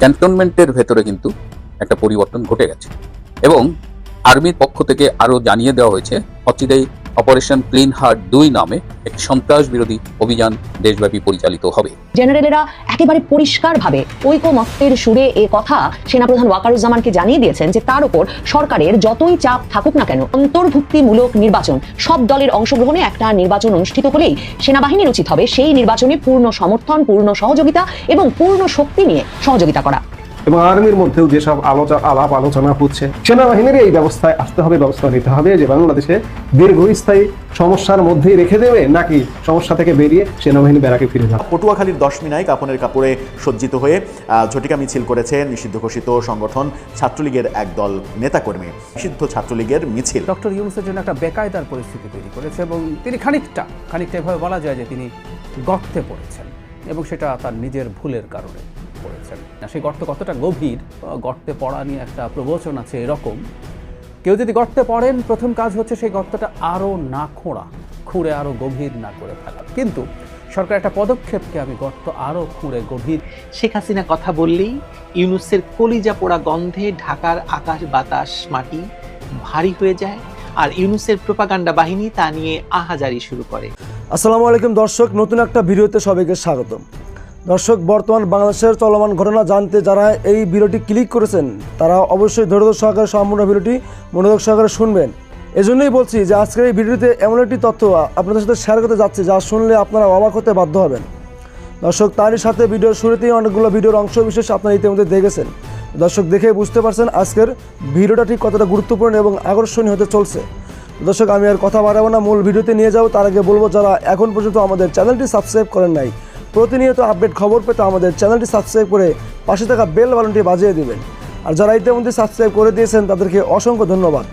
ক্যান্টনমেন্টের ভেতরে কিন্তু একটা পরিবর্তন ঘটে গেছে। এবং আর্মির পক্ষ থেকে আরও জানিয়ে দেওয়া হয়েছে, অচিরেই অপারেশন ক্লিন হার্ট দুই নামে একটি সন্ত্রাস বিরোধী অভিযান দেশব্যাপী পরিচালিত হবে। জেনারেলেরা একেবারে পরিষ্কারভাবে ঐকমত্যের সুরে এ কথা সেনাপ্রধান ওয়াকারুজ্জামানকে জানিয়ে দিয়েছেন যে তার উপর সরকারের যতই চাপ থাকুক না কেন, অন্তর্ভুক্তিমূলক নির্বাচন, সব দলের অংশগ্রহণে একটা নির্বাচন অনুষ্ঠিত হলেই সেনাবাহিনীর উচিত হবে সেই নির্বাচনে পূর্ণ সমর্থন, পূর্ণ সহযোগিতা এবং পূর্ণ শক্তি নিয়ে সহযোগিতা করা। এবং আর্মির মধ্যেও যেসব আলোচনা আলাপ আলোচনা হচ্ছে সেনাবাহিনীর এই ব্যবস্থায় আসতে হবে ব্যবস্থা নিতে হবে যে বাংলাদেশে দীর্ঘস্থায়ী সমস্যার মধ্যেই রেখে দেবে নাকি সমস্যা থেকে বেরিয়ে সেনাবাহিনী ব্যারাকে ফিরে যাবে? পটুয়াখালীর দশ মিনায় কাপনের কাপড়ে সজ্জিত হয়ে ঝটিকা মিছিল করেছে নিষিদ্ধ ঘোষিত সংগঠন ছাত্রলীগের একদল নেতাকর্মী। নিষিদ্ধ ছাত্রলীগের মিছিল। ডক্টর ইউনুসের জন্য একটা বেকায়দার পরিস্থিতি তৈরি করেছে এবং তিনি খানিকটা খানিকটা এভাবে বলা যায় যে তিনি গর্তে পড়েছেন এবং সেটা তার নিজের ভুলের কারণে। পড়েছেন না সেই গর্ত কতটা গভীর গর্তে পড়া নিয়ে একটা প্রবচন আছে এরকম। কেউ যদি গর্তে পড়েন প্রথম কাজ হচ্ছে সেই গর্তটা আরও না খোঁড়া খুঁড়ে আরও গভীর না করে ফেলা। কিন্তু সরকার একটা পদক্ষেপকে আমি গর্ত আরও খুঁড়ে গভীর শেখ হাসিনা কথা বললেই ইউনুসের কলিজা পোড়া গন্ধে ঢাকার আকাশ বাতাস মাটি ভারী হয়ে যায় আর ইউনুসের প্রোপাগান্ডা বাহিনী তা নিয়ে আহাজারি শুরু করে। আসসালামু আলাইকুম দর্শক নতুন একটা ভিডিওতে সবাইকে স্বাগতম। দর্শক, বর্তমান বাংলাদেশের চলমান ঘটনা জানতে যারা এই ভিডিওটি ক্লিক করেছেন, তারা অবশ্যই ধৈর্য সহকারে সম্পূর্ণ ভিডিওটি মনোযোগ সহকারে শুনবেন। এজন্যই বলছি যে আজকের এই ভিডিওতে এমন একটি তথ্য আপনাদের সাথে শেয়ার করতে যাচ্ছি, যা শুনলে আপনারা অবাক হতে বাধ্য হবেন। দর্শক, তারই সাথে ভিডিওর শুরুতেই অনেকগুলো ভিডিওর অংশ বিশেষ আপনারা ইতিমধ্যে দেখেছেন। দর্শক, দেখে বুঝতে পারছেন আজকের ভিডিওটা ঠিক কতটা গুরুত্বপূর্ণ এবং আকর্ষণীয় হতে চলছে। দর্শক, আমি আর কথা বাড়াবো না, মূল ভিডিওতে নিয়ে যাব। তার আগে বলব, যারা এখন পর্যন্ত আমাদের চ্যানেলটি সাবস্ক্রাইব করেন নাই প্রতিনিয়ত আপডেট খবর পেতে আমাদের চ্যানেলটি সাবস্ক্রাইব করে পাশে থাকা বেল বাটনটি বাজিয়ে দিবেন। আর যারা ইতিমধ্যে সাবস্ক্রাইব করে দিয়েছেন, তাদেরকে অসংখ্য ধন্যবাদ।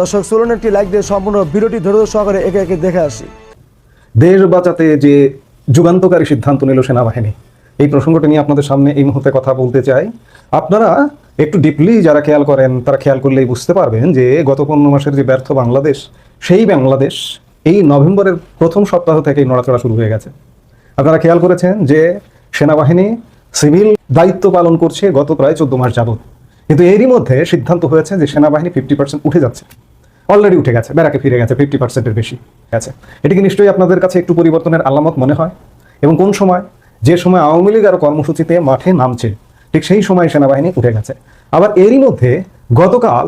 দর্শক, চলুন একটি লাইক দিয়ে সম্পূর্ণ ভিডিওটি ধৈর্য সহকারে একে একে দেখে আসি। দেশ বাঁচাতে যে যুগান্তকারী সিদ্ধান্ত নিল সেনাবাহিনী, এই প্রসঙ্গটা নিয়ে আপনাদের সামনে এই মুহূর্তে কথা বলতে চাই। আপনারা একটু ডিপলি যারা খেয়াল করেন, তারা খেয়াল করলেই বুঝতে পারবেন যে গত পনেরো মাসের যে ব্যর্থ বাংলাদেশ, সেই বাংলাদেশ এই নভেম্বরের প্রথম সপ্তাহ থেকেই নড়াচড়া শুরু হয়ে গেছে। আপনারা খেয়াল করেছেন যে সেনাবাহিনী সিভিল দায়িত্ব পালন করছে গত প্রায় চোদ্দ মাস যাবত কিন্তু এরই মধ্যে সিদ্ধান্ত হয়েছে যে সেনাবাহিনী ফিফটি পার্সেন্ট উঠে যাচ্ছে। অলরেডি উঠে গেছে, ব্যারাকে ফিরে গেছে ফিফটি পার্সেন্টের বেশি গেছে। এটিকে নিশ্চয়ই আপনাদের কাছে একটু পরিবর্তনের আলামত মনে হয়? এবং কোন সময়? যে সময় আওয়ামী লীগ আরও কর্মসূচিতে মাঠে নামছে, ঠিক সেই সময় সেনাবাহিনী উঠে গেছে। আবার এরই মধ্যে গতকাল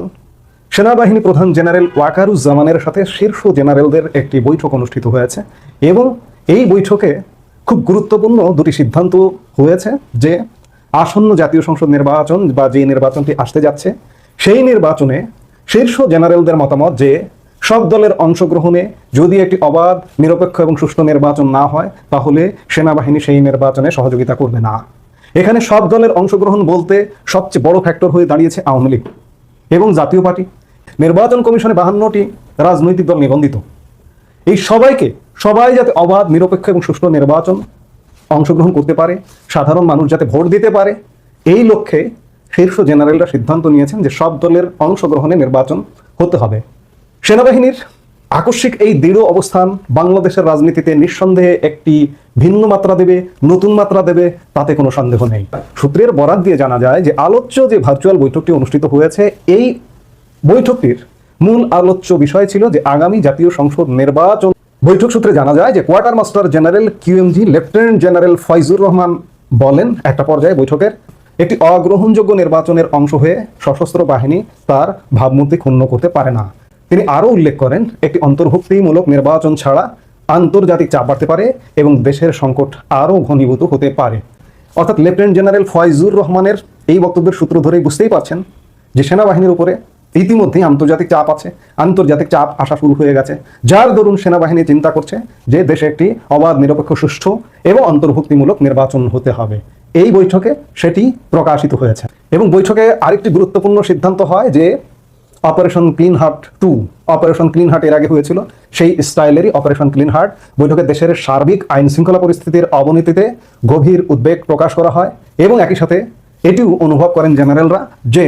সেনাবাহিনী প্রধান জেনারেল ওয়াকারুজ্জামানের সাথে শীর্ষ জেনারেলদের একটি বৈঠক অনুষ্ঠিত হয়েছে এবং এই বৈঠকে খুব গুরুত্বপূর্ণ দুটি সিদ্ধান্ত হয়েছে যে আসন্ন জাতীয় সংসদ নির্বাচন বা যে নির্বাচনটি আসতে যাচ্ছে, সেই নির্বাচনে শীর্ষ জেনারেলদের মতামত যে সব দলের অংশগ্রহণে যদি একটি অবাধ, নিরপেক্ষ এবং সুষ্ঠু নির্বাচন না হয়, তাহলে সেনাবাহিনী সেই নির্বাচনে সহযোগিতা করবে না। এখানে সব দলের অংশগ্রহণ বলতে সবচেয়ে বড় ফ্যাক্টর হয়ে দাঁড়িয়েছে আওয়ামী লীগ এবং জাতীয় পার্টি। নির্বাচন কমিশনে বাহান্নটি রাজনৈতিক দল নিবন্ধিত। এই সবাইকে সবাই যাতে অবাধ, নিরপেক্ষ এবং সুষ্ঠু নির্বাচন অংশগ্রহণ করতে পারে, সাধারণ মানুষ যাতে ভোট দিতে পারে, এই লক্ষ্যে শীর্ষ জেনারেলরা সিদ্ধান্ত নিয়েছেন যে সব দলের অংশগ্রহণে নির্বাচন হতে হবে। সেনাবাহিনীর আকস্মিক এই দৃঢ় অবস্থান বাংলাদেশের রাজনীতিতে নিঃসন্দেহে একটি ভিন্ন মাত্রা দেবে, নতুন মাত্রা দেবে, তাতে কোনো সন্দেহ নেই। সূত্রের বরাত দিয়ে জানা যায় যে আলোচ্য যে ভার্চুয়াল বৈঠকটি অনুষ্ঠিত হয়েছে, এই বৈঠকটির মূল আলোচ্য বিষয় ছিল যে আগামী জাতীয় সংসদ নির্বাচন বৈঠক সূত্রে জানা যায় যে quartermaster general QMG lieutenant general Foyzur Rahman বলেন, একটা পর্যায়ে বৈঠকের একটি অগ্রহণযোগ্য নির্বাচনের অংশ হয়ে সশস্ত্র বাহিনী তার ভাবমূর্তি ক্ষুণ্ণ করতে পারে না। তিনি আরও উল্লেখ করেন, একটি অন্তর্ভুক্তিমূলক নির্বাচন ছাড়া আন্তর্জাতিক চাপ বাড়তে পারে এবং দেশের সংকট আরও ঘনীভূত হতে পারে। অর্থাৎ লেফটেন্যান্ট জেনারেল ফয়জুর রহমানের এই বক্তব্যের সূত্র ধরেই বুঝতেই পারছেন যে সেনাবাহিনীর উপরে ইতিমধ্যেই আন্তর্জাতিক চাপ আছে, আন্তর্জাতিক চাপ আসা শুরু হয়ে গেছে। যার দরুন সেনাবাহিনী চিন্তা করছে যে দেশে একটি অবাধ, নিরপেক্ষ, সুষ্ঠু এবং অন্তর্ভুক্তিমূলক নির্বাচন হতে হবে। এই বৈঠকে সেটি প্রকাশিত হয়েছে। এবং বৈঠকে আরেকটি গুরুত্বপূর্ণ সিদ্ধান্ত হয় যে operation clean heart two, operation clean heart এর আগে হয়েছিল, সেই স্টাইলেরই অপারেশন ক্লিন হার্ট। বৈঠকে দেশের সার্বিক আইন শৃঙ্খলা পরিস্থিতির অবনতিতে গভীর উদ্বেগ প্রকাশ করা হয় এবং একই সাথে এটিও অনুভব করেন জেনারেলরা যে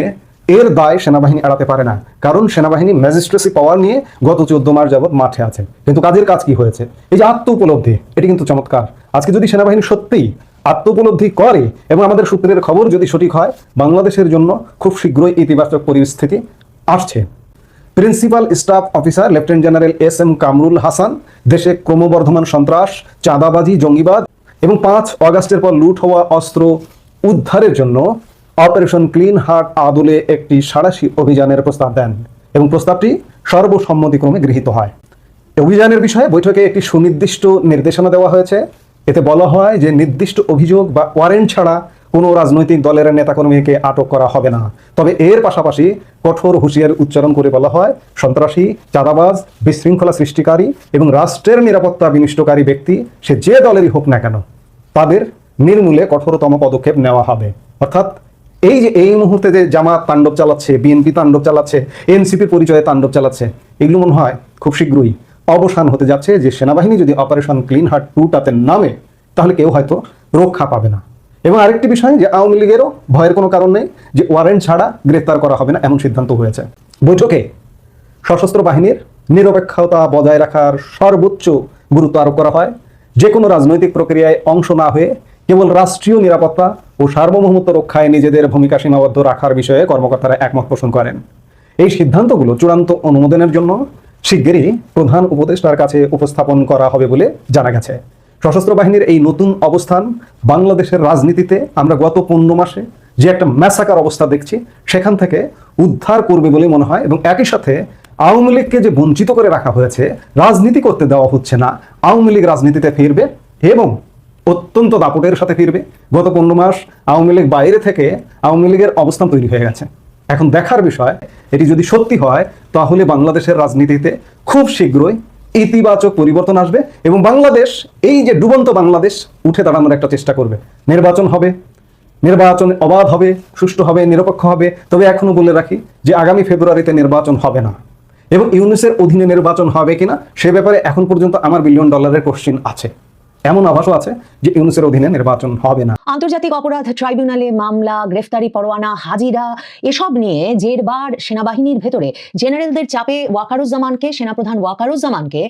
এর দায় সেনাবাহিনী এড়াতে পারে না। কারণ সেনাবাহিনী ম্যাজিস্ট্রেসি পাওয়ার নিয়ে গত চোদ্দ মাস যাবৎ মাঠে আছে। কিন্তু কাজের কাজ কি হয়েছে? এই যে আত্ম উপলব্ধি এটি কিন্তু চমৎকার। আজকে যদি সেনাবাহিনী সত্যিই আত্মোপলব্ধি করে এবং আমাদের সূত্রের খবর যদি সঠিক হয়, বাংলাদেশের জন্য খুব শীঘ্রই ইতিবাচক পরিস্থিতি আসছে। Principal staff officer lieutenant general S M Kamrul Hasan দেশে ক্রমবর্ধমান সন্ত্রাস, চাঁদাবাজি, জঙ্গিবাদ এবং পাঁচ অগাস্টের পর লুট হওয়া অস্ত্র উদ্ধারের জন্য অপারেশন ক্লিন হার্ট আদলে একটি সাড়াশি অভিযানের প্রস্তাব দেন এবং প্রস্তাবটি সর্বসম্মতিক্রমে গৃহীত হয়। অভিযানের বিষয়ে বৈঠকে একটি সুনির্দিষ্ট নির্দেশনা দেওয়া হয়েছে। এতে বলা হয় যে নির্দিষ্ট অভিযোগ বা ওয়ারেন্ট ছাড়া কোনো রাজনৈতিক দলের নেতাকর্মীকে আটক করা হবে না। তবে এর পাশাপাশি কঠোর হুঁশিয়ার উচ্চারণ করে বলা হয়, সন্ত্রাসী, চাঁদাবাজ, বিশৃঙ্খলা সৃষ্টিকারী এবং রাষ্ট্রের নিরাপত্তা বিনিষ্টকারী ব্যক্তি, সে যে দলেরই হোক না কেন, তাদের নির্মূলে কঠোরতম পদক্ষেপ নেওয়া হবে। অর্থাৎ এই যে, এই মুহূর্তে যে জামাত তাণ্ডব চালাচ্ছে বিএনপি তাণ্ডব চালাচ্ছে এনসিপি পরিচয়ে তাণ্ডব চালাচ্ছে, এগুলো মনে হয় খুব শীঘ্রই অবসান হতে যাচ্ছে। যে সেনাবাহিনী যদি অপারেশন ক্লিন হার্ট টুটাতে নামে, তাহলে কেউ হয়তো রক্ষা পাবে না। এবং আরেকটি বিষয়, যে আওয়ামী লীগেরও ভয়ের কোনো কারণ নেই, যে ওয়ারেন্ট ছাড়া গ্রেফতার করা হবে না, এমন সিদ্ধান্ত হয়েছে। বৈঠকে সশস্ত্র বাহিনীর নিরপেক্ষতা বজায় রাখার সর্বোচ্চ গুরুত্ব আরোপ করা হয়। যে কোনো রাজনৈতিক প্রক্রিয়ায় অংশ না হয়ে কেবল রাষ্ট্রীয় নিরাপত্তা ও সার্বভৌমত্ব রক্ষায় নিজেদের ভূমিকা সীমাবদ্ধ রাখার বিষয়ে কর্মকর্তারা একমত পোষণ করেন। এই সিদ্ধান্তগুলো চূড়ান্ত অনুমোদনের জন্য শিগগিরই প্রধান উপদেষ্টার কাছে উপস্থাপন করা হবে বলে জানা গেছে। সশস্ত্র বাহিনীর এই নতুন অবস্থান বাংলাদেশের রাজনীতিতে আমরা গত পনেরো মাসে যে একটা ম্যাসাকার অবস্থা দেখছি, সেখান থেকে উদ্ধার করবে বলে মনে হয় এবং একই সাথে আওয়ামী লীগকে যে বঞ্চিত করে রাখা হয়েছে, রাজনীতি করতে দেওয়া হচ্ছে না। আওয়ামী লীগ রাজনীতিতে ফিরবে এবং অত্যন্ত দাপটের সাথে ফিরবে। গত পনেরো মাস আওয়ামী লীগ বাইরে থেকে আওয়ামী লীগের অবস্থান তৈরি হয়ে গেছে। এখন দেখার বিষয়, এটি যদি সত্যি হয়, তাহলে বাংলাদেশের রাজনীতিতে খুব শীঘ্রই ইতিবাচক পরিবর্তন আসবে এবং বাংলাদেশ, এই যে ডুবন্ত বাংলাদেশ, উঠে দাঁড়ানোর একটা চেষ্টা করবে। নির্বাচন হবে, নির্বাচন অবাধ হবে, সুষ্ঠু হবে, নিরপেক্ষ হবে। তবে এখনও বলে রাখি যে আগামী ফেব্রুয়ারিতে নির্বাচন হবে না। এবং ইউনিসের অধীনে নির্বাচন হবে কিনা, সে ব্যাপারে এখন পর্যন্ত আমার বিলিয়ন ডলারের কোশ্চিন আছে। এমন আভাসও আছে যে ইউনিসের অধীনে নির্বাচন হবে না। আন্তর্জাতিক অপরাধ ট্রাইব্যুনালে মামলা, গ্রেফতারি, পরোয়ানা, হাজিরা, এসব নিয়ে জেরবার সেনাবাহিনীর ভেতরে। জেনারেলদের চাপে ওয়াকারুজ্জামানকে, সেনাপ্রধান ওয়াকারুজ্জামানকে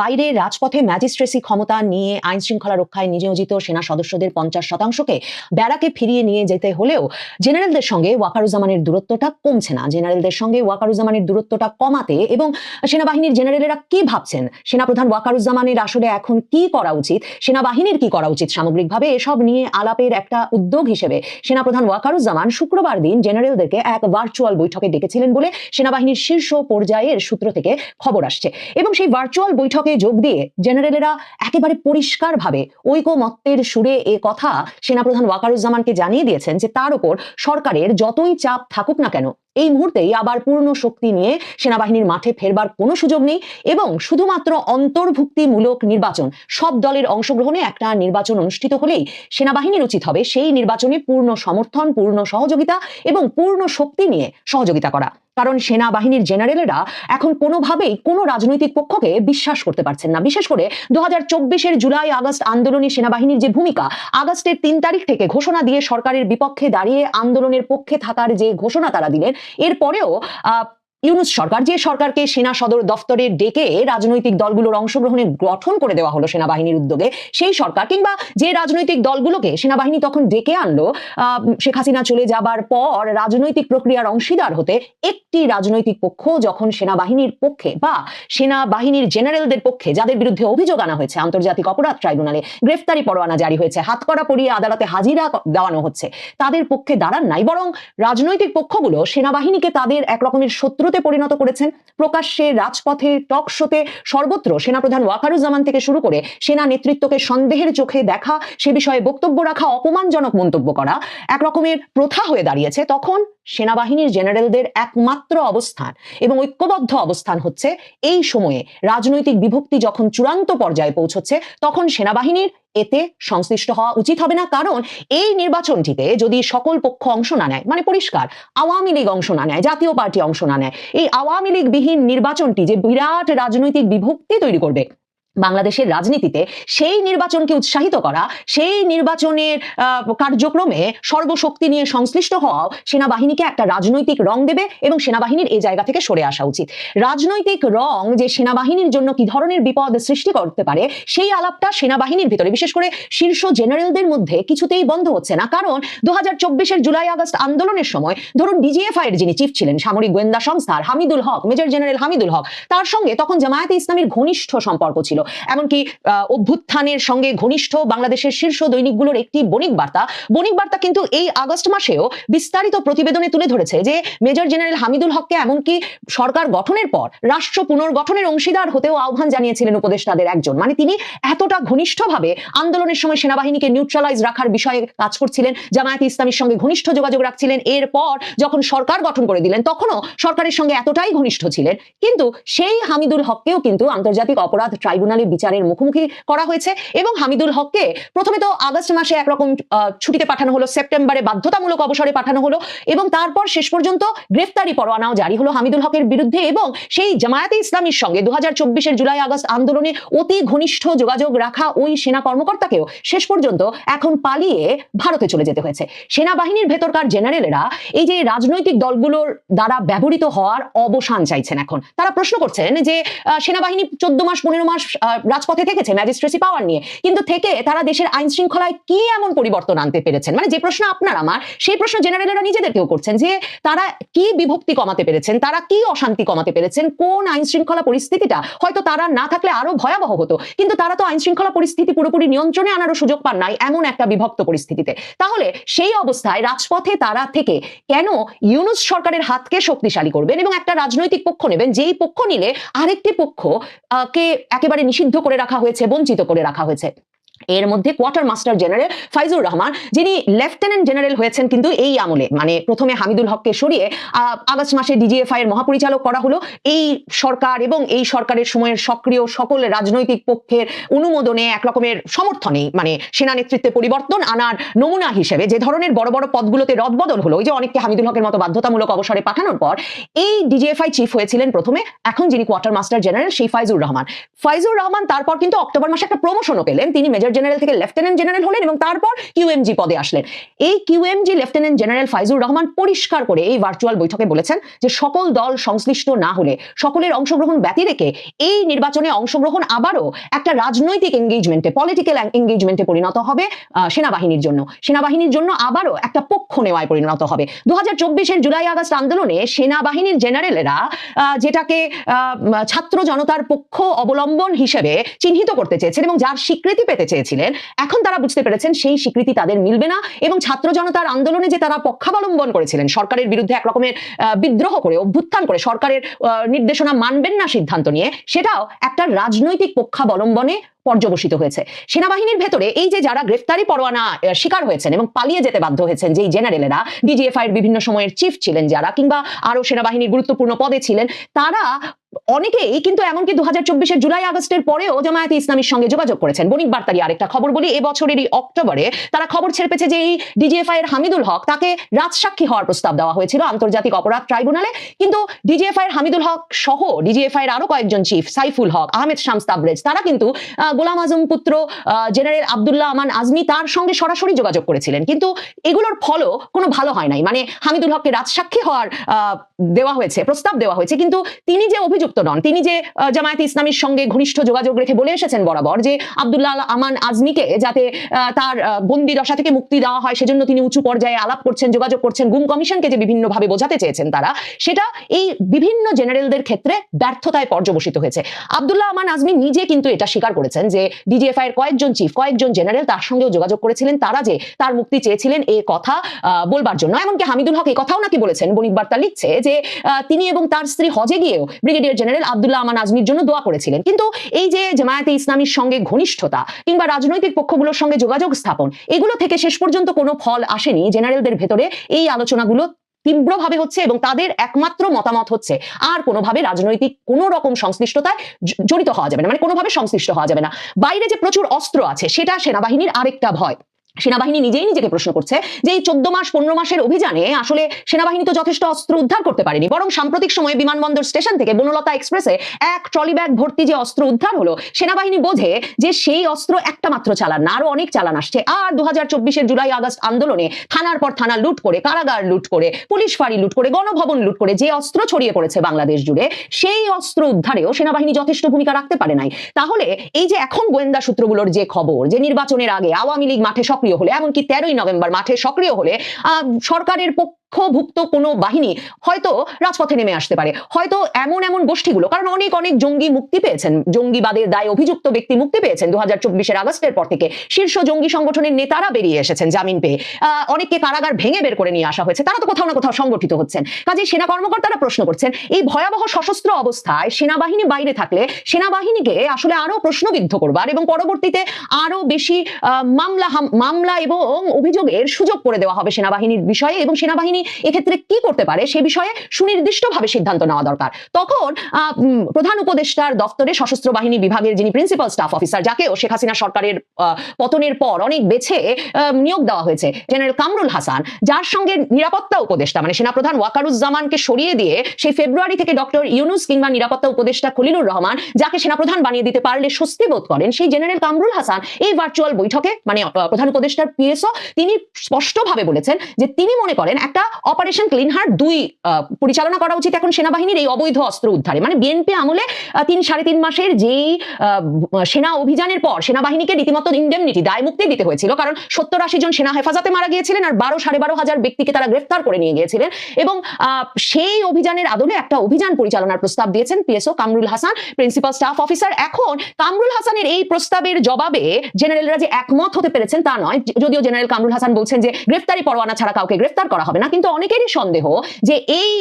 বাইরে রাজপথে ম্যাজিস্ট্রেসি ক্ষমতা নিয়ে আইন শৃঙ্খলা রক্ষায় নিয়োজিত সেনা সদস্যদের পঞ্চাশ শতাংশকে ব্যারাকে ফিরিয়ে নিয়ে যেতে হলেও জেনারেলদের সঙ্গে ওয়াকারুজ্জামানের দূরত্বটা কমছে না। জেনারেলদের সঙ্গে ওয়াকারুজ্জামানের দূরত্বটা কমাতে এবং সেনাবাহিনীর জেনারেলেরা কি ভাবছেন? সেনাপ্রধান ওয়াকারুজ্জামানের আসলে এখন কি করা উচিত। সেনাবাহিনীর কি করা উচিত? সামগ্রিকভাবে এসব নিয়ে আলাপের একটা উদ্যোগ হিসেবে সেনাপ্রধান ওয়াকারুজ্জামান শুক্রবার দিন জেনারেলদেরকে এক ভার্চুয়াল বৈঠকে ডেকেছিলেন বলে সেনাবাহিনীর শীর্ষ পর্যায়ের সূত্র থেকে খবর আসছে। এবং সেই ভার্চুয়াল বৈঠকে যোগ দিয়ে জেনারেলেরা একেবারে পরিষ্কারভাবে ঐকমত্যের সুরে এ কথা সেনাপ্রধান ওয়াকারুজ্জামানকে জানিয়ে দিয়েছেন যে তার উপর সরকারের যতই চাপ থাকুক না কেন এই মুহূর্তেই আবার পূর্ণ শক্তি নিয়ে সেনাবাহিনীর মাঠে ফেরবার কোনো সুযোগ নেই এবং শুধুমাত্র অন্তর্ভুক্তিমূলক নির্বাচন, সব দলের অংশগ্রহণে একটা নির্বাচন অনুষ্ঠিত হলেই সেনাবাহিনীর উচিত হবে সেই নির্বাচনে পূর্ণ সমর্থন, পূর্ণ সহযোগিতা এবং পূর্ণ শক্তি নিয়ে সহযোগিতা করা। কারণ সেনাবাহিনীর জেনারেলেরা এখন কোনোভাবেই কোনো রাজনৈতিক পক্ষকে বিশ্বাস করতে পারছেন না। বিশেষ করে দু হাজার জুলাই আগস্ট আন্দোলনী সেনাবাহিনীর যে ভূমিকা, আগস্টের তিন তারিখ থেকে ঘোষণা দিয়ে সরকারের বিপক্ষে দাঁড়িয়ে আন্দোলনের পক্ষে থাকার যে ঘোষণা তারা দিলেন, এরপরেও, আহ ইউনুস সরকার যে সরকারকে সেনা সদর দফতরে ডেকে রাজনৈতিক দলগুলোর অংশগ্রহণে গঠন করে দেওয়া হলো সেনাবাহিনীর উদ্যোগে, সেই সরকার কিংবা যে রাজনৈতিক দলগুলোকে সেনাবাহিনী তখন ডেকে আনলো শেখ হাসিনা চলে যাবার পর রাজনৈতিক প্রক্রিয়ার অংশীদার হতে একটি রাজনৈতিক পক্ষ যখন সেনাবাহিনীর পক্ষে বা সেনাবাহিনীর জেনারেলদের পক্ষে, যাদের বিরুদ্ধে অভিযোগ আনা হয়েছে, আন্তর্জাতিক অপরাধ ট্রাইব্যুনালে গ্রেফতারি পরোয়ানা জারি হয়েছে, হাতকড়া পরিয়ে আদালতে হাজিরা দেওয়ানো হচ্ছে, তাদের পক্ষে দাঁড়ান নাই, বরং রাজনৈতিক পক্ষগুলো সেনাবাহিনীকে তাদের এক রকমের শত্রুতে পরিণত করেছেন। প্রকাশ্যে রাজপথে টক শোতে সর্বত্র সেনাপ্রধান ওয়াকারুজ্জামান থেকে শুরু করে সেনা নেতৃত্বকে সন্দেহের চোখে দেখা, সে বিষয়ে বক্তব্য রাখা, অপমানজনক মন্তব্য করা, একরকমের প্রথা হয়ে দাঁড়িয়েছে। তখন সেনাবাহিনীর জেনারেলদের একমাত্র অবস্থান এবং ঐক্যবদ্ধ অবস্থান হচ্ছে এই সময়ে রাজনৈতিক বিভক্তি যখন চূড়ান্ত পর্যায়ে পৌঁছচ্ছে, তখন সেনাবাহিনীর এতে সংশ্লিষ্ট হওয়া উচিত হবে না। কারণ এই নির্বাচনটিতে যদি সকল পক্ষ অংশ না নেয় মানে পরিষ্কার, আওয়ামী লীগ অংশ না নেয়, জাতীয় পার্টি অংশ না নেয়, এই আওয়ামী লীগ বিহীন নির্বাচনটি যে বিরাট রাজনৈতিক বিভক্তি তৈরি করবে বাংলাদেশের রাজনীতিতে সেই নির্বাচনকে উৎসাহিত করা, সেই নির্বাচনের কার্যক্রমে সর্বশক্তি নিয়ে সংশ্লিষ্ট হওয়াও সেনাবাহিনীকে একটা রাজনৈতিক রং দেবে এবং সেনাবাহিনীর এই জায়গা থেকে সরে আসা উচিত। রাজনৈতিক রং যে সেনাবাহিনীর জন্য কি ধরনের বিপদ সৃষ্টি করতে পারে, সেই আলাপটা সেনাবাহিনীর ভিতরে, বিশেষ করে শীর্ষ জেনারেলদের মধ্যে কিছুতেই বন্ধ হচ্ছে না। কারণ দু হাজার জুলাই আগস্ট আন্দোলনের সময় ধরুন ডিজিএফআই এর যিনি চিফ ছিলেন, সামরিক গোয়েন্দা সংস্থার হামিদুল হক, মেজর জেনারেল হামিদুল হক, তার সঙ্গে তখন জামায়াতে ইসলামীর ঘনিষ্ঠ সম্পর্ক ছিল। এমনকি অভ্যুত্থানের সঙ্গে ঘনিষ্ঠ বাংলাদেশের শীর্ষ দৈনিকগুলোর একটি বণিক বার্তা বণিক বার্তা কিন্তু এই আগস্ট মাসেও বিস্তারিত প্রতিবেদনে তুলে ধরেছে যে, মেজর জেনারেল হামিদুল হককে এমনকি সরকার গঠনের পর রাষ্ট্র পুনর্গঠনের অংশীদার হতেও আহ্বান জানিয়েছিলেন উপদেষ্টাদের একজন। মানে তিনি এতটা ঘনিষ্ঠভাবে আন্দোলনের সময় সেনাবাহিনীকে নিউট্রালাইজ রাখার বিষয়ে কাজ করছিলেন, জামায়াত ইসলামের সঙ্গে ঘনিষ্ঠ যোগাযোগ রাখছিলেন, এরপর যখন সরকার গঠন করে দিলেন তখনও সরকারের সঙ্গে এতটাই ঘনিষ্ঠ ছিলেন। কিন্তু সেই হামিদুল হককেও কিন্তু আন্তর্জাতিক অপরাধ ট্রাইব্যুনালে বিচারের মুখোমুখি করা হয়েছে এবং হামিদুল হককে প্রথমে তো আগস্ট মাসে একরকম ছুটিতে পাঠানো হলো, সেপ্টেম্বরে বাধ্যতামূলক অবসরে পাঠানো হলো এবং তারপর শেষ পর্যন্ত গ্রেফতারি পরোয়ানাও জারি হলো হামিদুল হকের বিরুদ্ধে এবং সেই জামায়াতে ইসলামীর সঙ্গে দু হাজার জুলাই আগস্ট আন্দোলনে অতি ঘনিষ্ঠ যোগাযোগ রাখা ওই সেনা কর্মকর্তাকেও শেষ পর্যন্ত এখন পালিয়ে ভারতে চলে যেতে হয়েছে। সেনাবাহিনীর ভেতরকার জেনারেলেরা এই যে রাজনৈতিক দলগুলোর দ্বারা ব্যবহৃত হওয়ার অবসান চাইছেন এখন। তারা প্রশ্ন করছেন যে সেনাবাহিনী চোদ্দ মাস, পনেরো মাস রাজপথে থেকেছে ম্যাজিস্ট্রেসি পাওয়ার নিয়ে। কিন্তু থেকে তারা দেশের আইন শৃঙ্খলায় কি এমন পরিবর্তন আনতে পেরেছেন? মানে যে প্রশ্ন আপনার আমার, সেই প্রশ্ন জেনারেলেরা নিজেদেরকেও করছেন যে তারা কি বিভক্তি কমাতে পেরেছেন? তারা কি অশান্তি কমাতে পেরেছেন? কোন আইন শৃঙ্খলা পরিস্থিতিটা? হয়তো তারা না থাকলে আরও ভয়াবহ হতো। কিন্তু তারা তো আইন শৃঙ্খলা পরিস্থিতি পুরোপুরি নিয়ন্ত্রণে আনারও সুযোগ পান নাই এমন একটা বিভক্ত পরিস্থিতিতে। তাহলে সেই অবস্থায় রাজপথে তারা থেকে কেন ইউনুস সরকারের হাতকে শক্তিশালী করবেন এবং একটা রাজনৈতিক পক্ষ নেবেন? যেই পক্ষ নিলে আরেকটি পক্ষ কে একেবারে নিষিদ্ধ করে রাখা হয়েছে বঞ্চিত করে রাখা হয়েছে। এর মধ্যে quartermaster general Faizur Rahman, যিনি লেফটেন্যান্ট জেনারেল হয়েছেন কিন্তু এই আমলে। মানে প্রথমে হামিদুল হককে সরিয়ে আগস্ট মাসে ডিজিএফআই এর মহাপরিচালক করা হলো। এই সরকার এবং এই সরকারের সময়ের সক্রিয় সকল রাজনৈতিক পক্ষের অনুমোদনে এক রকমের সমর্থনে মানে সেনা নেতৃত্বে পরিবর্তন আনার নমুনা হিসেবে যে ধরনের বড় বড় পদগুলোতে রদবদল হলো, ওই যে অনেককে হামিদুল হকের মতো বাধ্যতামূলক অবসরে পাঠানোর পর, এই ডিজিএফআই চিফ হয়েছিলেন প্রথমে। এখন যিনি কোয়ার্টার মাস্টার জেনারেল সেই ফাইজুর রহমান। ফাইজুর রহমান তারপর কিন্তু অক্টোবর মাসে একটা প্রমোশনও পেলেন। তিনি মেজর জেনারেল থেকে লেফটেন্যান্ট জেনারেল হলেন এবং তারপর কিউএমজি পদে আসলেন। এই QMG lieutenant general Faizur Rahman পরিষ্কার করে এই ভার্চুয়াল বৈঠকে বলেছেন যে সকল দল সংশ্লিষ্ট না হলে, সকলের অংশগ্রহণ ব্যতি রেখে এই নির্বাচনে অংশগ্রহণ আবারও একটা রাজনৈতিক এঙ্গেজমেন্টে পলিটিক্যাল এঙ্গেজমেন্টে পরিণত হবে সেনাবাহিনীর জন্য। সেনাবাহিনীর জন্য আবারও একটা পক্ষ নেওয়ায় পরিণত হবে। দু হাজার জুলাই আগস্ট আন্দোলনে সেনাবাহিনীর জেনারেলেরা যেটাকে ছাত্র জনতার পক্ষ অবলম্বন হিসেবে চিহ্নিত করতে চেয়েছেন এবং যার স্বীকৃতি পেতে চেয়েছিলেন এখন তারা বুঝতে পেরেছেন সেই স্বীকৃতি তাদের মিলবে না এবং ছাত্র জনতার আন্দোলনে যে তারা পক্ষাবলম্বন করেছিলেন, সরকারের বিরুদ্ধে এক রকমের বিদ্রোহ করে, অভ্যুত্থান করে, সরকারের নির্দেশনা মানবেন না সিদ্ধান্ত নিয়ে, সেটাও একটা রাজনৈতিক পক্ষাবলম্বনে পর্যবসিত হয়েছে। সেনাবাহিনীর ভেতরে এই যে যারা গ্রেফতারি পরোয়ানা শিকার হয়েছেন এবং পালিয়ে যেতে বাধ্য হয়েছেন, যেই জেনারেলেরা ডিজিএফআই এর বিভিন্ন সময়ের চিফ ছিলেন যারা কিংবা আরও সেনাবাহিনীর গুরুত্বপূর্ণ পদে ছিলেন, তারা অনেকেই কিন্তু এমনকি দু হাজার জুলাই আগস্টের পরেও জামায়াতে ইসলামীর সঙ্গে যোগাযোগ করেছেন। বণিক বার্তারি আরেকটা খবর বলি, এবছরেরই অক্টোবরে তারা খবর ছেড়ে পেয়েছে যে এই ডিজিএফআই এর হামিদুল হক তাকে রাজসাক্ষী হওয়ার প্রস্তাব দেওয়া হয়েছিল আন্তর্জাতিক অপরাধ ট্রাইব্যুনালে। কিন্তু ডিজিএফআই এর হামিদুল হক সহ ডিজিএফআই এর আরও কয়েকজন চিফ, সাইফুল হক, আহমেদ শামস তাবরেজ, তারা কিন্তু গোলাম আজম পুত্র জেনারেল আবদুল্লাহ আমান আজমি তার সঙ্গে সরাসরি যোগাযোগ করেছিলেন। কিন্তু এগুলোর ফলও কোনো ভালো হয় নাই। মানে হামিদুল হককে রাজসাক্ষী হওয়ার দেওয়া হয়েছে, প্রস্তাব দেওয়া হয়েছে। কিন্তু তিনি যে অভিযুক্ত নন, তিনি যে জামায়াতে ইসলামীর সঙ্গে ঘনিষ্ঠ যোগাযোগ রেখে বলে এসেছেন বরাবর, যে আবদুল্লাহ আমান আজমিকে যাতে তার বন্দি দশা থেকে মুক্তি দেওয়া হয়, সেজন্য তিনি উঁচু পর্যায়ে আলাপ করছেন, যোগাযোগ করছেন, গুম কমিশনকে যে বিভিন্নভাবে বোঝাতে চেয়েছেন তারা, সেটা এই বিভিন্ন জেনারেলদের ক্ষেত্রে ব্যর্থতায় পর্যবসিত হয়েছে। আবদুল্লাহ আমান আজমি নিজে কিন্তু এটা স্বীকার করেছেন। যে ডিজিএফআই এর কয়েকজন চিফ কয়েকজন জেনারেল তার সঙ্গেও যোগাযোগ করেছিলেন। তারা যে তার মুক্তি চেয়েছিলেন এ কথা বলবার জন্য। এমনকি হামিদুল হক এই কথাও নাকি বলেছেন। বণিক বার্তা লিখছে যে তিনি এবং তার স্ত্রী হজে গিয়েও ব্রিগেডিয়ার জেনারেল আবদুল্লাহ আমান আজমির জন্য দোয়া করেছিলেন। কিন্তু এই যে জামায়াতে ইসলামীর সঙ্গে ঘনিষ্ঠতা কিংবা রাজনৈতিক পক্ষগুলোর সঙ্গে যোগাযোগ স্থাপন, এগুলো থেকে শেষ পর্যন্ত কোনো ফল আসেনি। জেনারেলদের ভেতরে এই আলোচনাগুলো তীব্রভাবে হচ্ছে এবং তাদের একমাত্র মতামত হচ্ছে, আর কোনোভাবে রাজনৈতিক কোনো রকম সংশ্লিষ্টতায় জড়িত হওয়া যাবে না। মানে কোনোভাবে সংশ্লিষ্ট হওয়া যাবে না। বাইরে যে প্রচুর অস্ত্র আছে, সেটা সেনাবাহিনীর আরেকটা ভয়। সেনাবাহিনী নিজেই নিজেকে প্রশ্ন করছে যে এই চোদ্দ মাস, পনেরো মাসের অভিযানে আসলে সেনাবাহিনী তো যথেষ্ট অস্ত্র উদ্ধার করতে পারেনি, বরং সাম্প্রতিক সময়ে বিমানবন্দর স্টেশন থেকে বনলতা এক্সপ্রেসে এক ট্রলি ব্যাগ ভর্তি যে অস্ত্র উদ্ধার হলো, সেনাবাহিনী বোঝে যে সেই অস্ত্র একটা মাত্র চালান না, আরও অনেক চালান আসছে। আর দু হাজার জুলাই আগস্ট আন্দোলনে থানার পর থানা লুট করে, কারাগার লুট করে, পুলিশ ফাঁড়ি লুট করে, গণভবন লুট করে যে অস্ত্র ছড়িয়ে পড়েছে বাংলাদেশ জুড়ে, সেই অস্ত্র উদ্ধারেও সেনাবাহিনী যথেষ্ট ভূমিকা রাখতে পারে নাই। তাহলে এই যে এখন গোয়েন্দা সূত্রগুলোর যে খবর যে নির্বাচনের আগে আওয়ামী লীগ মাঠে সক্রিয় হলে এমনকি তেরোই নভেম্বর মাঠে সক্রিয় হলে সরকারের পক্ষভুক্ত কোনো বাহিনী হয়তো রাজপথে নেমে আসতে পারে। হয়তো এমন এমন গোষ্ঠীগুলো, কারণ অনেক অনেক জঙ্গি মুক্তি পেয়েছেন। জঙ্গিবাদের দায় অভিযুক্ত ব্যক্তি মুক্তি পেয়েছেন দু হাজার চব্বিশের আগস্টের পর থেকে। শীর্ষ জঙ্গি সংগঠনের নেতারা বেরিয়ে এসেছেন জামিন পেয়ে। অনেককে কারাগার ভেঙে বের করে নিয়ে আসা হয়েছে। তারা তো কোথাও না কোথাও সংগঠিত হচ্ছেন। কাজে সেনা কর্মকর্তারা প্রশ্ন করছেন, এই ভয়াবহ সশস্ত্র অবস্থায় সেনাবাহিনী বাইরে থাকলে সেনাবাহিনীকে আসলে আরও প্রশ্নবিদ্ধ করবার এবং পরবর্তীতে আরও বেশি মামলা মামলা এবং অভিযোগের সুযোগ করে দেওয়া হবে সেনাবাহিনীর বিষয়ে এবং সেনাবাহিনী এক্ষেত্রে কি করতে পারে সে বিষয়ে সুনির্দিষ্টভাবে সিদ্ধান্ত নেওয়া দরকার। তখন প্রধান উপদেষ্টার দপ্তরে সশস্ত্র বাহিনী বিভাগের যিনি প্রিন্সিপাল স্টাফ অফিসার যাকেও শেখ হাসিনা সরকারের পতনের পর অনেক বেছে নিয়োগ দেওয়া হয়েছে জেনারেল কামরুল হাসান, যার সঙ্গে নিরাপত্তা উপদেষ্টা মানে সেনাপ্রধান ওয়াকারুজ্জামানকে সরিয়ে দিয়ে সেই ফেব্রুয়ারি থেকে ডক্টর ইউনুস কিংবা নিরাপত্তা উপদেষ্টা খলিলুর রহমান, যাকে সেনাপ্রধান বানিয়ে দিতে পারলে স্বস্তি বোধ করেন, সেই জেনারেল কামরুল হাসান এই ভার্চুয়াল বৈঠকে মানে প্রধান উপদেষ্টার পিএসও তিনি স্পষ্টভাবে বলেছেন যে তিনি মনে করেন একটা অপারেশন ক্লিন হার্ট দুই পরিচালনা করা উচিত এখন সেনাবাহিনীর এই অবৈধ অস্ত্র উদ্ধারে। মানে বিএনপি আমলে তিন সাড়ে তিন মাসের যেই সেনা অভিযানের পর সেনাবাহিনীকে রীতিমতো ইন্ডেমনিটি দায় মুক্তি দিতে হয়েছিল। কারণ সত্তর আশি জন সেনা হেফাজতে মারা গিয়েছিলেন আর বারো সাড়ে বারো হাজার ব্যক্তিকে তারা গ্রেফতার করে নিয়ে গিয়েছিলেন। এবং সেই অভিযানের আদলে একটা অভিযান পরিচালনার প্রস্তাব দিয়েছেন PSO Kamrul Hasan principal staff officer এখন কামরুল হাসানের এই প্রস্তাবের জবাবে জেনারেলরা যে একমত হতে পেরেছেন তা নয়। যদিও জেনারেল কামরুল হাসান বলছেন যে গ্রেফতারি পরোয়ানা ছাড়া কাউকে গ্রেফতার করা হবে না কিন্তু অনেকেরই সন্দেহ যে এই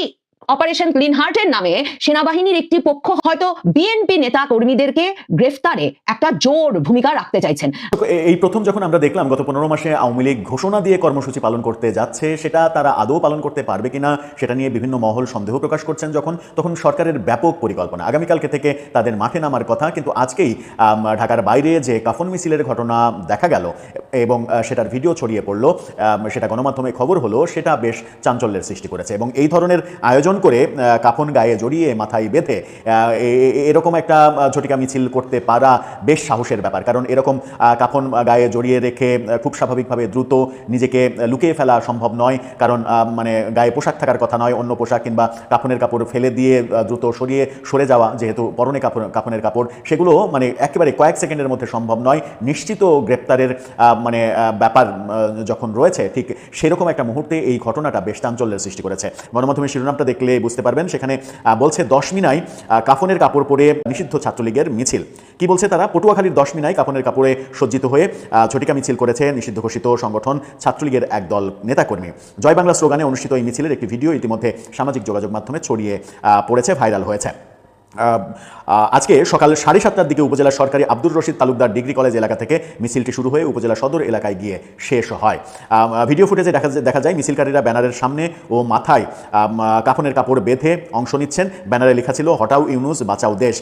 অপারেশন ক্লিন হার্টের নামে সেনাবাহিনীর একটি পক্ষ হয়তো বিএনপি নেতা কর্মীদেরকে গ্রেফতারে একটা জোর ভূমিকা রাখতে চাইছেন। এই প্রথম যখন আমরা দেখলাম গত পনেরো মাসে আওয়ামী লীগ ঘোষণা দিয়ে কর্মসূচি পালন করতে যাচ্ছে, সেটা তারা আদৌ পালন করতে পারবে কিনা সেটা নিয়ে বিভিন্ন মহল সন্দেহ প্রকাশ করছেন যখন, তখন সরকারের ব্যাপক পরিকল্পনা। আগামীকালকে থেকে তাদের মাঠে নামার কথা, কিন্তু আজকেই ঢাকার বাইরে যে কাফন মিছিলের ঘটনা দেখা গেল, এবং সেটার ভিডিও ছড়িয়ে পড়ল সেটা গণমাধ্যমে খবর হলো, সেটা বেশ চাঞ্চল্যের সৃষ্টি করেছে, এবং এই ধরনের আয়োজন করে আহ, কাফন গায়ে জড়িয়ে মাথায় বেঁধে এরকম একটা ঝটিকা মিছিল করতে পারা বেশ সাহসের ব্যাপার। কারণ এরকম কাফন গায়ে জড়িয়ে রেখে খুব স্বাভাবিকভাবে দ্রুত নিজেকে লুকিয়ে ফেলা সম্ভব নয়। কারণ মানে গায়ে পোশাক থাকার কথা নয় অন্য পোশাক কিংবা কাফনের কাপড় ফেলে দিয়ে দ্রুত সরিয়ে সরে যাওয়া যেহেতু পরনে কাপড় কাফনের কাপড় সেগুলো মানে একেবারে কয়েক সেকেন্ডের মধ্যে সম্ভব নয়। নিশ্চিত গ্রেপ্তারের মানে ব্যাপার যখন রয়েছে ঠিক সেরকম একটা মুহূর্তে এই ঘটনাটা বেশ চাঞ্চল্যের সৃষ্টি করেছে। গণমাধ্যমের শিরোনামটা দেখলে বুঝতে পারবেন। সেখানে বলছে দশ মিনায় কাফনের কাপড় পরে নিষিদ্ধ ছাত্রলীগের মিছিল। কি বলছে তারা? পটুয়াখালীর দশ মিনায় কাফনের কাপড়ে সজ্জিত হয়ে ঝটিকা মিছিল করেছে নিষিদ্ধ ঘোষিত সংগঠন ছাত্রলীগের একদল নেতাকর্মী। জয় বাংলা স্লোগানে অনুষ্ঠিত এই মিছিলের একটি ভিডিও ইতিমধ্যে সামাজিক যোগাযোগ মাধ্যমে ছড়িয়ে পড়েছে, ভাইরাল হয়েছে। আজকে সকাল সাড়ে সাতটার দিকে উপজেলা সরকারি আব্দুর রশিদ তালুকদার ডিগ্রি কলেজ এলাকা থেকে মিছিলটি শুরু হয়ে উপজেলা সদর এলাকায় গিয়ে শেষ হয়। ভিডিও ফুটেজে দেখা দেখা যায় মিছিলকারীরা ব্যানারের সামনে ও মাথায় কাফনের কাপড় বেঁধে অংশ নিচ্ছেন। ব্যানারে লেখা ছিল, হটাও ইউনুস, বাঁচাও দেশ।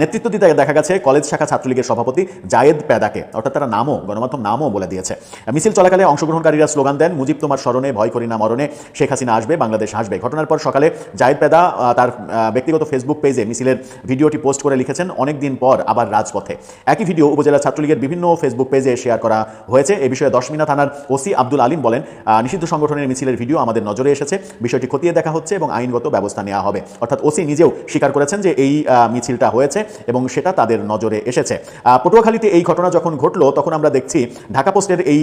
নেতৃত্ব দিতে দেখা গেছে কলেজ শাখা ছাত্রলীগের সভাপতি জায়েদ প্যাদাকে অর্থাৎ তারা নামও, গণমাধ্যম নামও বলে দিয়েছে। মিছিল চলাকালে অংশগ্রহণকারীরা স্লোগান দেন, মুজিব তোমার স্মরণে, ভয় করি না মরণে, শেখ হাসিনা আসবে, বাংলাদেশ আসবে ঘটনার পর সকালে জায়েদ প্যাদা তার ব্যক্তিগত ফেসবুক পেজে মিছিলের ভিডিওটি পোস্ট করে লিখেছেন অনেক দিন পর আবার রাজপথে। একই ভিডিও উপজেলা ছাত্রলীগের বিভিন্ন ফেসবুক পেজে শেয়ার করা হয়েছে। এ বিষয়ে দশমিনা থানার ওসি আব্দুল আলিম বলেন নিষিদ্ধ সংগঠনের মিছিলের ভিডিও আমাদের নজরে এসেছে। বিষয়টি খতিয়ে দেখা হচ্ছে এবং আইনগত ব্যবস্থা নেওয়া হবে। অর্থাৎ ওসি নিজেও স্বীকার করেছেন যে এই মিছিলটা হয়েছে এবং সেটা তাদের নজরে এসেছে। পটুয়াখালীতে এই ঘটনা যখন ঘটলো, তখন আমরা দেখছি ঢাকা পোস্টের এই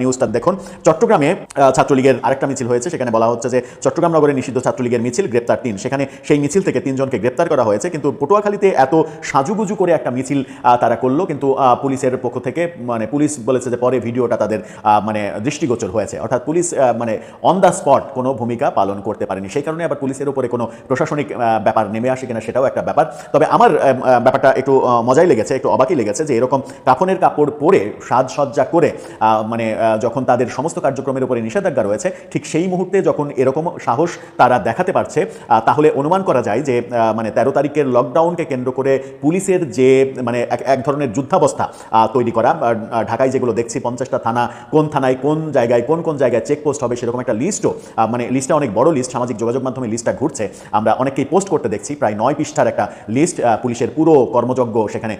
নিউজটা দেখুন। চট্টগ্রামে ছাত্রলীগের আরেকটা মিছিল হয়েছে। সেখানে বলা হচ্ছে যে চট্টগ্রাম নগরে নিষিদ্ধ ছাত্রলীগের মিছিল গ্রেপ্তার তিন। সেখানে সেই মিছিল থেকে তিনজনকে গ্রেপ্তার করা হয়েছে। কিন্তু পটুয়াখালীতে এত সাজুগুজু করে একটা মিছিল তারা করল। কিন্তু পুলিশের পক্ষ থেকে মানে পুলিশ বলেছে যে পরে ভিডিওটা তাদের মানে দৃষ্টিগোচর হয়েছে। অর্থাৎ পুলিশ মানে অন দ্য স্পট কোনো ভূমিকা পালন করতে পারেনি। সেই কারণে আবার পুলিশের উপরে কোনো প্রশাসনিক ব্যাপার নেমে আসে কিনা সেটাও একটা ব্যাপার। তবে আমার ব্যাপারটা একটু মজাই লেগেছে, একটু অবাকই লেগেছে যে এরকম কাফনের কাপড় পরে সাজসজ্জা করে মানে যখন তাদের সমস্ত কার্যক্রমের উপরে নিষেধাজ্ঞা রয়েছে, ঠিক সেই মুহূর্তে যখন এরকম সাহস তারা দেখাতে পারছে তাহলে অনুমান করা যায় যে মানে তেরো তারিখের ফের লকডাউনকে কেন্দ্র করে পুলিশের যে মানে এক ধরনের যুদ্ধাবস্থা তৈরি করা ঢাকায় যেগুলো দেখছি, পঞ্চাশটা থানা, কোন থানায় কোন জায়গায়, কোন কোন জায়গায় চেকপোস্ট হবে সেরকম একটা লিস্টও মানে লিস্টটা অনেক বড় লিস্ট সামাজিক যোগাযোগ মাধ্যমে লিস্টটা ঘুরছে। আমরা অনেকেই পোস্ট করতে দেখছি, প্রায় নয় পৃষ্ঠার একটা লিস্ট পুলিশের পুরো কর্মযজ্ঞ সেখানে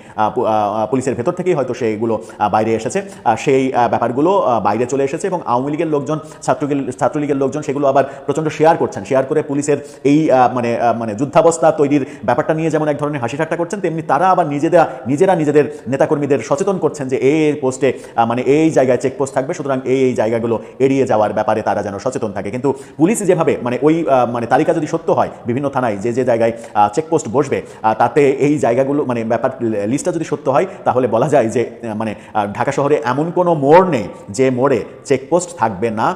পুলিশের ভেতর থেকেই হয়তো সেগুলো বাইরে এসেছে। সেই ব্যাপারগুলো বাইরে চলে এসেছে এবং আওয়ামী লীগের লোকজন ছাত্রলীগের ছাত্রলীগের লোকজন সেগুলো আবার প্রচণ্ড শেয়ার করছেন। শেয়ার করে পুলিশের এই মানে মানে যুদ্ধাবস্থা তৈরির ব্যাপারটা নিয়ে যেমন এক ধরনের হাসি ঠাট্টা করছেন তেমনি তারা আবার নিজেরা নিজেরা নিজেদের নেতাকর্মীদের সচেতন করছেন যে এই পোস্টে মানে এই জায়গায় চেকপোস্ট থাকবে সুতরাং এই এই জায়গাগুলো এড়িয়ে যাওয়ার ব্যাপারে তারা যেন সচেতন থাকে। কিন্তু পুলিশ যেভাবে মানে ওই মানে তালিকা যদি সত্য হয় বিভিন্ন থানায় যে যে জায়গায় চেকপোস্ট বসবে তাতে এই জায়গাগুলো মানে ব্যাপার লিস্টটা যদি সত্য হয় তাহলে বলা যায় যে মানে ঢাকা শহরে এমন কোনো মোড় নেই যে মোড়ে চেকপোস্ট থাকবে না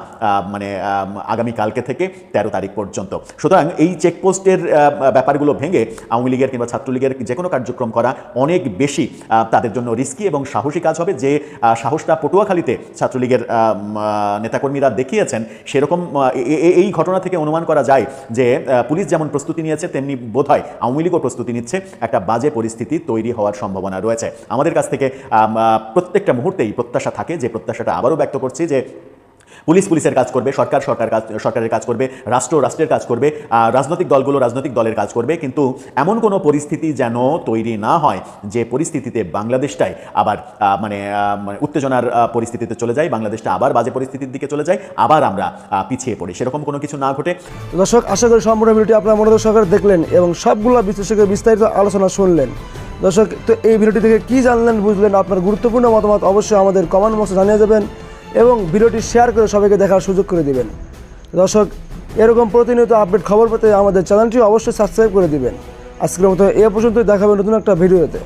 মানে আম, আগামী কালকে থেকে তেরো তারিখ পর্যন্ত। সুতরাং এই চেকপোস্টের ব্যাপারগুলো ভেঙে আওয়ামী লীগের কিংবা ছাত্রলীগের যে কোনো কার্যক্রম করা অনেক বেশি তাদের জন্য রিস্কি এবং সাহসী কাজ হবে। যে সাহসটা পটুয়াখালীতে ছাত্রলীগের নেতাকর্মীরা দেখিয়েছেন, সেরকম এই ঘটনা থেকে অনুমান করা যায় যে পুলিশ যেমন প্রস্তুতি নিয়েছে, তেমনি বোধহয় আওয়ামী লীগও প্রস্তুতি নিচ্ছে। একটা বাজে পরিস্থিতি তৈরি হওয়ার সম্ভাবনা রয়েছে। আমাদের কাছ থেকে প্রত্যেকটা মুহূর্তেই প্রত্যাশা থাকে যে, প্রত্যাশাটা আবারও ব্যক্ত করছি যে পুলিশ পুলিশের কাজ করবে, সরকার সরকার কাজ, সরকারের কাজ করবে, রাষ্ট্র রাষ্ট্রের কাজ করবে রাজনৈতিক দলগুলো রাজনৈতিক দলের কাজ করবে, কিন্তু এমন কোনো পরিস্থিতি যেন তৈরি না হয় যে পরিস্থিতিতে বাংলাদেশটাই আবার মানে মানে উত্তেজনার পরিস্থিতিতে চলে যায়, বাংলাদেশটা আবার বাজে পরিস্থিতির দিকে চলে যায়, আবার আমরা পিছিয়ে পড়ি। সেরকম কোনো কিছু না ঘটে। দর্শক, আশা করি সম্পূর্ণ ভিডিওটি আপনার মনোযোগ সহকারে দেখলেন এবং সবগুলো বিশ্লেষকের বিস্তারিত আলোচনা শুনলেন। দর্শক, তো এই ভিডিওটি থেকে কী জানলেন, বুঝলেন, আপনার গুরুত্বপূর্ণ মতামত অবশ্যই আমাদের কমেন্ট বক্সে জানিয়ে দেবেন। এবং ভিডিওটি শেয়ার করে সবাইকে দেখার সুযোগ করে দিবেন। দর্শক, এরকম প্রতিনিয়ত আপডেট খবর পেতে আমাদের চ্যানেলটি অবশ্যই সাবস্ক্রাইব করে দিবেন। আজকের মতো এ পর্যন্তই দেখাবেন নতুন একটা ভিডিওতে।